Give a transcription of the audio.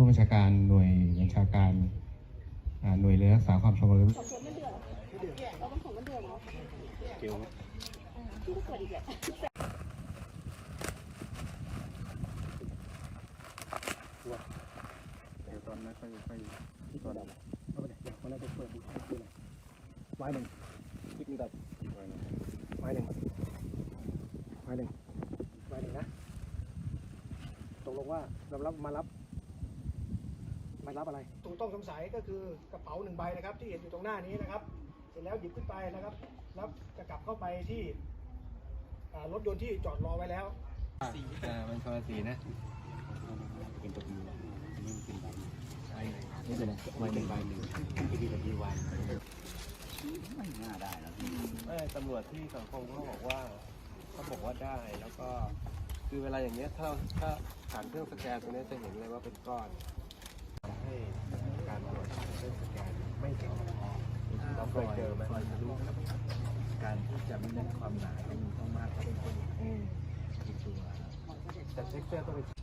ู้บัญชาการหน่วยบัญชาการหน่วยเรือรักษาความสงบเดือดเราต้องของมันเดือดเนาะเกี่ยตอนนั้นค่อยค่อยที่ตัวดำเอาไปเลยเดี๋ยวมันน่าจะเปิดดูข้างในไม้หนึ่งที่มีแบบไม้หนึ่งไม้หนึ่งไม้หนึ่งนะตกลงว่าเรารับมารับ มารับอะไร ถูกต้องสงสัยก็คือกระเป๋าหนึ่งใบนะครับ ที่เห็นอยู่ตรงหน้านี้นะครับ เสร็จแล้วหยิบขึ้นไปนะครับ แล้วจะกลับเข้าไปที่อ่ารถยนต์ที่จอดรอไว้แล้วอ่ามันคนละสีนะเป็นตัวนี้นี่เป็นใบใช่นี่เป็นใบหนึ่งใบหนึ่งที่ดีกับดีวันไม่น่าได้แล้วไม่ตำรวจที่สังคมเขาบอกว่าเขาบอกว่าได้แล้วก็คือเวลาอย่างเงี้ยถ้าเราถ้าผ่านเครื่องสแกนตรงนี้จะเห็นเลยว่าเป็นก้อน ให้การตรวจเส้นสแกนไม่เพียงพอเราเคยเจอไหมการที่จะไม่ได้ความหนาต้องมากกว่าคนอีกตัวแต่เท็กเจอร์ต้องเป็น